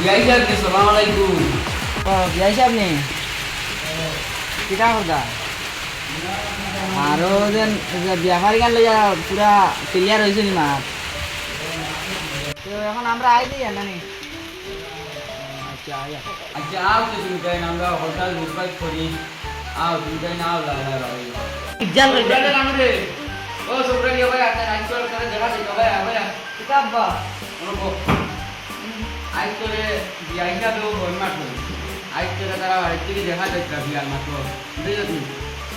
বিআই সাহেব কে? সালাম আলাইকুম। ও বিয়াই সাহেব কিটা কথা আৰু যেন বিয়াখারি গান লইয়া পুরা ক্লিয়ার হয়েছে নি মাত। এখন আমরা আই দিই না। নি আচ্ছা আয়া আচ্ছা আও তো তুমি তাই আমরা হোটেল বুকবাই করি আও তুমি না আও ইজ্জাল. Oh, sih bayar bayar. কিতাব বা tol dia aing ka do bon mat. Aing tol tara hari থেকে দেখা যায় তা বিয়ার মাত্র। বুঝলি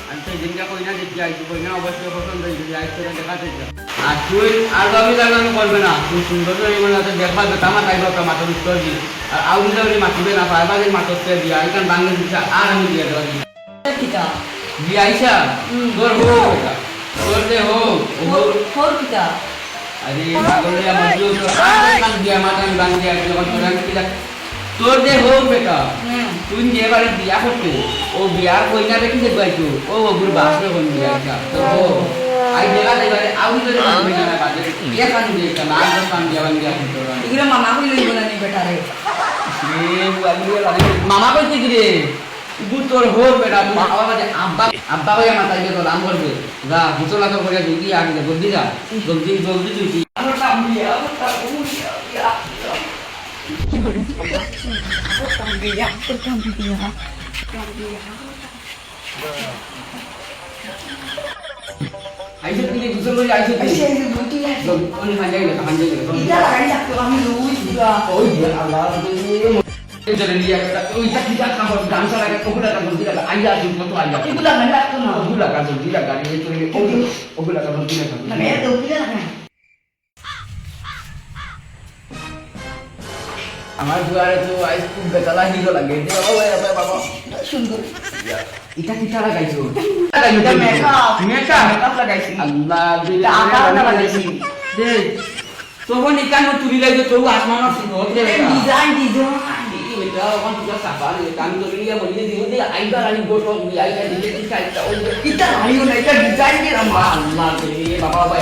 আমি আর তুই আর ভাবি লাগানো করবে না তুই সুন্দর করে মানে দেখবা তামা মাথা উত্তর দি আর মাতিবে না পারবা যে মাথা উত্তর দিয়া আর আমি দেওয়া দিই দিয়া আইসা? তোর তোর দে হোক হোক ফোর কিতাব আরে পাগলিয়া মজলু তো আর কান দিয়া মাতান বাং দিয়া যখন তোরা তোর দে হোক বেটা। তুই যে বারে বিয়া করতে। ও বিয়ার কইনা দেখি যে বাইতো। ও ওগুর বাসরে কোন বিয়া কা তো ও আই দেখা দে বারে আউ ধরে কইনা না বাজে। এ কান দিয়ে কা না আর কান দিয়া বাং দিয়া করতে এগুলো মামা কই লইব না নি বেটারে রে বুয়ালিয়া লাগে মামা কইতে কি রে? গু তোর হোক বেটা তুই আবার বাজে আব্বা আব্বা কইয়া মাথা দিয়ে তো নাম করবে যা গুছলা তো করে জলদি আগে যা জলদি যা। জলদি জলদি তুই আইসে তুমি গুছল করে আইসে তুমি জলদি কোন হাজাই গেল হাজাই গেল ওই যে আল্লাহ তুমি চলে নিয়ে একটা ওই চাকরি কাজ না করো ডান্স লাগে ওগুলা কাজ জলদি লাগা আইয়া তুমি কত আইয়া ওগুলা কাজ জলদি লাগা গাড়ি চলে ওগুলা কাজ জলদি আমার দুয়ারে তো আইস খুব বেতালা হিরো লাগে। বাবা ওই বাবা বাবা। সুন্দর। এটা কি তারা গাইছো? এটা. মেকআপ। Makeup লাগাইছি। আল্লাহ এটা আকার লাগাইছি। দে। তখন ইকান তুলি লাগবে তো আসমানত হতে ডিজাইন ডিজাইন। এটা ওখান থেকে সাফার কাম তো লিয়া বলি দিও দে আইবার আনি গোট বি আইবা দিলে কি চাইতা ওই এটা হারিও না এটা ডিজাইন রামা আল্লাহ বাবা বাবা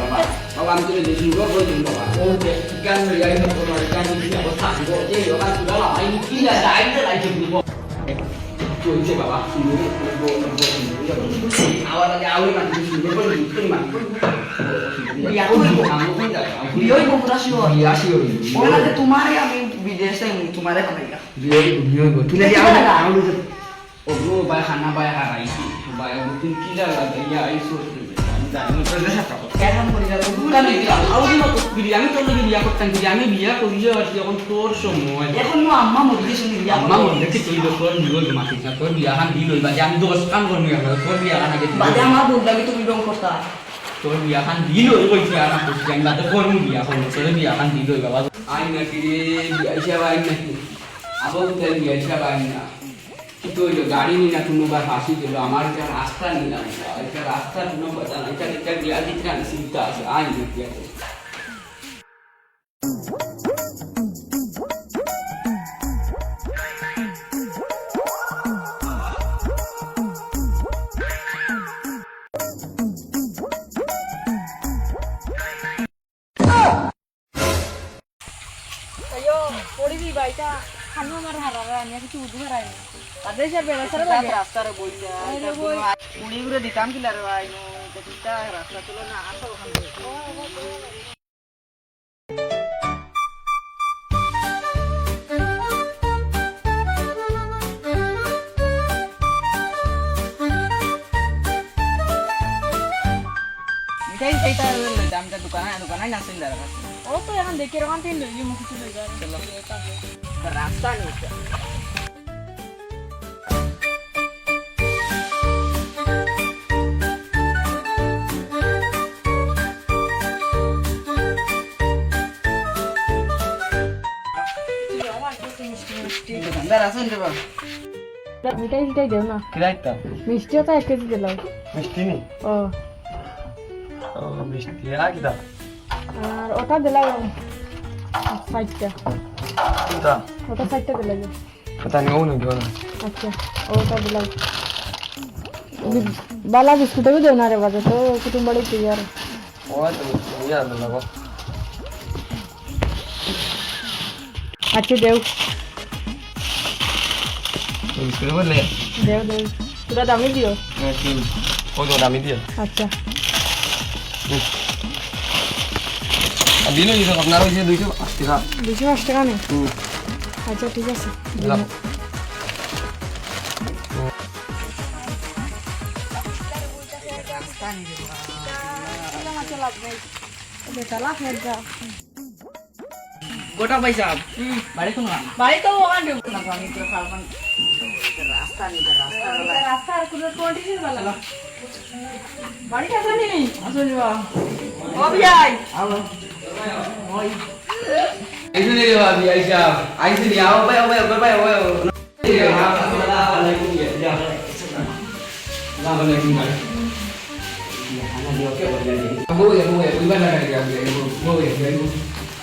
বাবা। বাবা বাবা বাবা আমি তুলে দিছি গো গো দিন বাবা ও যে গান মেরে আই তো তোমার গান দিছি অবস্থা গো যে ওখান তুলা আই কি না দাইতে লাইতে দিব চলছে বাবা সুন্দর আওয়ার আগে আউরি মাটি সুন্দর করে তুমি মাটি বিয়া কইব আমি কই দাও বিয়ই বকুরা শিওর বিয়া শিওর ওনা যে তোমারে আমি বিদেশে তোমারে বানাইলা বিয়া বিয়া গো তুলে কি দিয়া লাগা? আউরি ও গো বাই খানা বাই হারাই বাই বুকিং কি লাগা ইয়া আই সোচ আমি জানি তো দেখা পাবো কেমন করে গেল আমি আউরি মতো বিয়া আমি তোর লগে বিয়া করতাম বিয়া আমি বিয়া করিয়ে আসছি এখন তোর সময় এখন মো আম্মা মরি গেছে নি বিয়া আম্মা মনে দেখি তুই তো তোর বিয়ে মাতি না তোর বিয়া খান দিল বাজে আমি দশ কাম করবি তোর বিয়া খান আগে। বাদে আমার বলদামি তুমি রং করতা তোর বিয়া খান দিল কইছি আর না কইছি আমি বাদে করব তোর বিয়া হিসাব না কিন্তু যে গাড়ি নি না, কোনো বার ফাঁসি দিল, আমার একটা রাস্তা নিলাম একটা রাস্তা কোনো কথা না, এটা একটা গ্লাস দিচ্ছে না চিন্তা আছে আই তাদের সে বেড়াচারা লাগে? রাস্তারে বই। উড়ি ঘুরে দিতাম কি লারে ভাই নো এটা রাস্তা চলো না আসো ওখান দামটা দোকানে দোকানে নাছিল দাঁড়া ও তো এখন দেখে এরকম তিন লই মুখ কিছু লই রাস্তা নেই আছেন রে মিঠাই মিঠাই দেও না। কিরাইতা মিষ্টিও তো এক কেজি দিলাম মিষ্টি নি? ও ও মিষ্টি। আর ওটা দিলাম কোনটা? ওটা সাইডটা দিলে যে। কথা নেই ও নাকি আচ্ছা ওটা দিলাম বালা বিস্কুটও দেও না রে বাজে। তো কুটুম বাড়ি তুই আর ও তো ইয়া না লাগো আচ্ছা দেও দেও। দেও পুরা দামি দিও? ও তো দামি দিয়ে আচ্ছা। দিলো আপনার ওই যে দুইশো আশি টাকা। দুশো পাঁচ টাকা নেই? হুম। আচ্ছা ঠিক আছে। গোটা পয়সা। বাড়ি শুনো বাড়ি তো ওখানে। তো রাস্তা নিতে রাস্তা বাড়ি কাছে নেই আসো নিবা। ও ভাই আলো। ওই। আইসু রে বাবি আইসা। আইসু নি। আও ভাই ভাই ভাই ভাই দেখি বের থেকে আনতা মাঝি না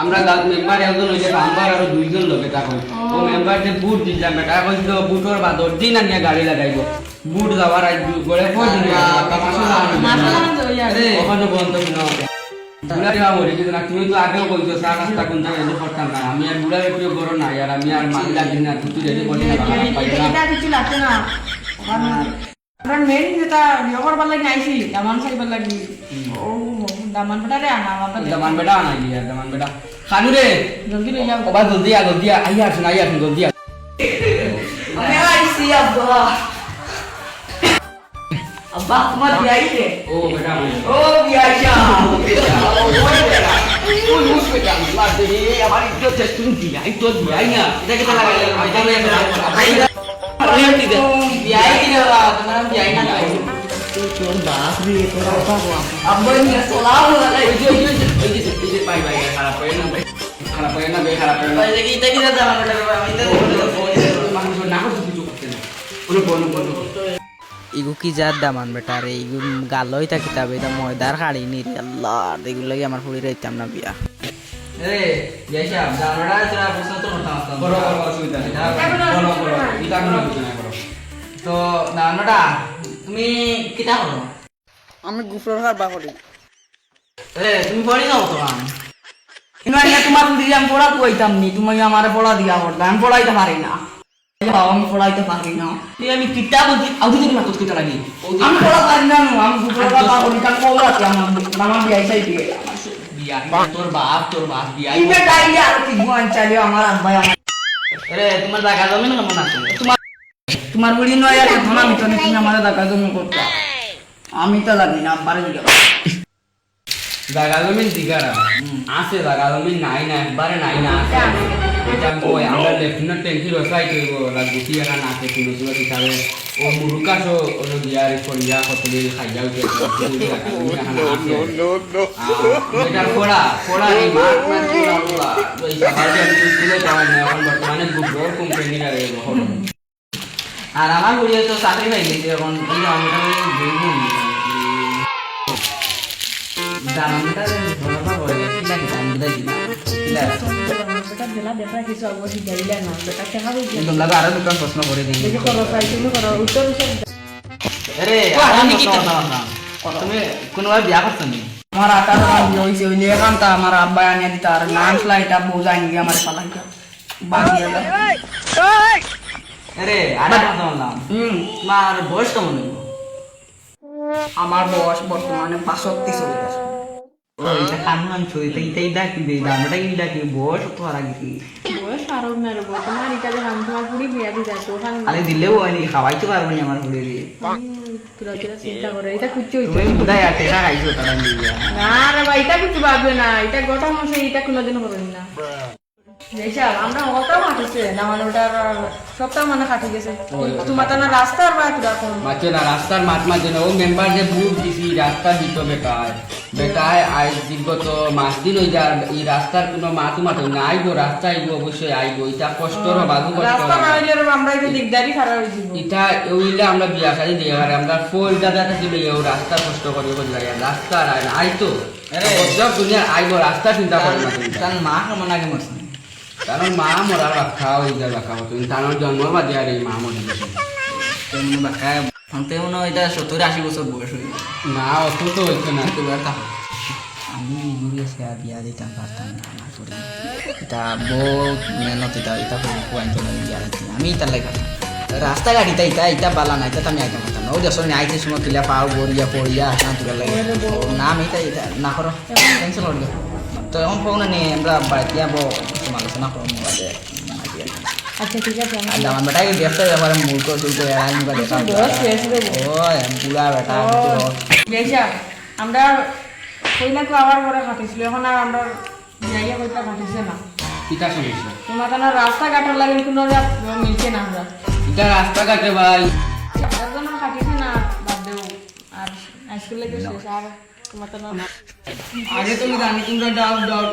আমরা মেম্বার একজন হইছে মেম্বার আর দুইজন লোক এটা কই ও মেম্বার যে বুট দিলাম বেটা কইছিল বুটর বাদর দিন আনিয়া গাড়ি লাগাইব। বুট যাওয়ার আই গড়ে কই দিন ওখানে বন্ধ কিনা বুড়া দেওয়া মরে কিন্তু না তুমি তো আগেও চা নাস্তা কোন জায়গায় এসে করতাম না। আমি আর বুড়া একটু বড় নাই আর আমি আর মাল লাগি না তুই রেডি করতে পারবি এটা কিছু লাগছে না। কারণ মেন যেটা লাগি আইছি দামান সাইবার লাগি। ও দামান বেটা রে আনা আমার দমান বেটা আনাই দিয়া দমান বেটা খানু রে জলদি লই যাও ওবা জলদি আ জলদি আ আইয়া আসুন আইয়া আসুন জলদি আ আমি আইছি আব্বা আব্বা তোমার বিয়াই রে ও বেটা আমি ও বিয়াইছা ওই মুস বেটা মার দে রে আমার ইজ্জত আছে তুমি দিয়া আই তো দিয়া না এটা কেটা লাগাই এটা রে বিয়াই রে তোমার বিয়াই না তোর বাপ রে তোর বাবা আব্বা নিয়ে চলাও না ওই যে ওই যে ওই যে ওই যে পাই পাই খারাপ হয় না ভাই খারাপ হয় না বে খারাপ হয় না বাইরে কি এটা কি দাম এটা আমি তো মানুষ না কিছু করতে না কোনো কোনো কোনো ইগু কি যার দামান বেটা রে? ইগু গালই থাকি তবে এটা ময়দার খাড়ি নি রে। আল্লাহ এগুলো লাগি আমার ফুড়ি রাইতাম না বিয়া। রে তোরা তো হতা হতা বড় বড় অসুবিধা নেই। বড় বড় এটা কোনো কিছু না করো তো জানড়া তুমি কিটা করো আমি গুফর হারবা করি রে তুমি পড়ি যাও তো আম। তোমার আমি পড়া কইতাম নি তুমি আমার পড়া দিয়া করতাম আমি পড়াইতে পারি না। আমি পড়াইতে পারি না। তুই আমি কিটা বলছি আউদি তুমি তো কিটা লাগি। আমি পড়া পারি না আমি গুফর হারবা করি তার কৌরাতে আমার আমার বিয়াই চাই দিয়ে। বিয়া তোর বাপ তোর বাপ বিয়া। ইবে ডাইলে আর কি গুয়ান চালিয়ে আমার আব্বাই আমার রে তোমার জায়গা জমি না কেমন আছে তোমার তোমার বুড়ি নয় আর এখন আমি তো তুমি আমার দেখা জমি করতে আমি তো জানি না আব্বারে দিকে জায়গা জমি দিগারা আছে জায়গা জমি নাই না একবারে নাই না আছে। এটা কই আমরা লেফটেন্যান্ট ট্যাঙ্কি রসাই কইব la গুটি একা না কে তুমি হিসাবে। ও মুরুকাসো ওলো দিয়ার করিয়া কতলি খাইয়া উঠে এটা কোড়া কোড়া এই মার মার কোড়া কোড়া এই সবার যে আমি যাওয়া না এখন বর্তমানে গুবর কোম্পানি রে হলো আর আমার বুড়িয়ে তো চাকরি পাই গেছে এখন এই কি দাম বেটা কিছু অবধি না বেটা তোমরা আরও দুটো প্রশ্ন করে দিই করো প্রায় তুমি করো উত্তর উত্তর আরে আমি কি তুমি কোনোভাবে বিয়া করছ নি? আমার কাম দিয়ে হইছে ওই নিয়ে কামটা আমার আব্বাই আনিয়ে দিতে আর নাম ফ্লাইটা বোঝাই নিয়ে আমার পালাইটা বাকি আরে আরে কথা হুম তোমার বয়স কেমন আমার বয়স বর্তমানে বাষট্টি চলে গেছে খানমান ডাকি দেই দামটা কি ডাকি? বয়স তো আর আগে বয়স আরও না রে তোমার এটা আমি তোমার পুরি বিয়া দিই যাই ওখান আরে দিলেও হয়নি খাওয়াইতে পারব না আমার দিয়ে তোরা চিন্তা করে এটা তুমি খাইছো তারা না রে ভাই এটা কিছু ভাববে না এটা গোটা মাসে এটা কোনোদিন করবেন না। আমরা না মানে ওটার সপ্তাহ মানে কাটি গেছে। তোমার তো না রাস্তার বা তোরা কোন না রাস্তার মাঝ মাঝে না। ও মেম্বার যে গ্রুপ দিছি রাস্তা দিত বেটায়। বেটায় আজ বিগত মাস দিন ওই যা এই রাস্তার কোনো মাথু মাথু না। আইবো রাস্তা আইবো অবশ্যই আইবো। এটা কষ্ট বাধু কষ্ট রাস্তা না হইলে আমরা একটু দিকদারি খারাপ যাব এটা ওইলে আমরা বিয়া দিয়ে আমরা দাদা ও রাস্তা কষ্ট করি করি রাস্তা আর আরে। সব দুনিয়া আইবো রাস্তা চিন্তা করে না তুমি। তার মা কেমন আগে মরছে। কারণ মা মরার রাখা ওই যা রাখা হতো তার জন্ম বাদে আর এই মা মরে গেছে। তেমন বাকায় ফোনতে মনে হয় এটা সত্তর আশি বছর বয়স হয়ে না অত তো হইতো না। তো আর তাহলে আমি ঘুরে সে বিয়া দিতাম পারতাম না করি এটা বহুত মেহনত এটা এটা পয়েন্ট বিয়া দিতাম আমি তার লাগে রাস্তাঘাট ইতা ইতা ইতা বালা না এটা তো আমি আইতাম পারতাম না। ওই যখন আইতে সময় কিলা পাও গড়িয়া পড়িয়া আসা তোরা লাগে। নাম এটা এটা না করো ক্যান্সেল দিও। তো এখন ফোন নিয়ে আমরা বাড়িতে যাব আচ্ছা ঠিক আছে আর আমার ব্যাপারে মূর্খ এড়াই মুখা দেখা ও পুরা বেটা এইসব আমরা কইলা তো আবার পরে কাটিছিল এখন আর আমরা জায়গা কইটা কাটিছে না। কিতা সমস্যা তোমার তো না রাস্তাঘাটের লাগে কোনো মিলছে না আমরা। রাস্তাঘাটে ভাই। একজন কাটিছে না বাদ দেব আর স্কুল লেগে শেষ আর তোমার তো না আগে তুমি জানি তোমরা ডাউট ডাউট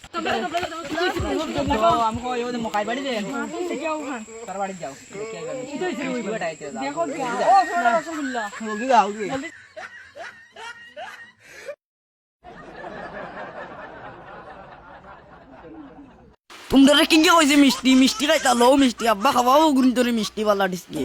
তোমরা কিংকে কইছে মিষ্টি? মিষ্টি খাইতা লো মিষ্টি আব্বা খাওয়াও গুণ তোরে মিষ্টি বালা দিছি।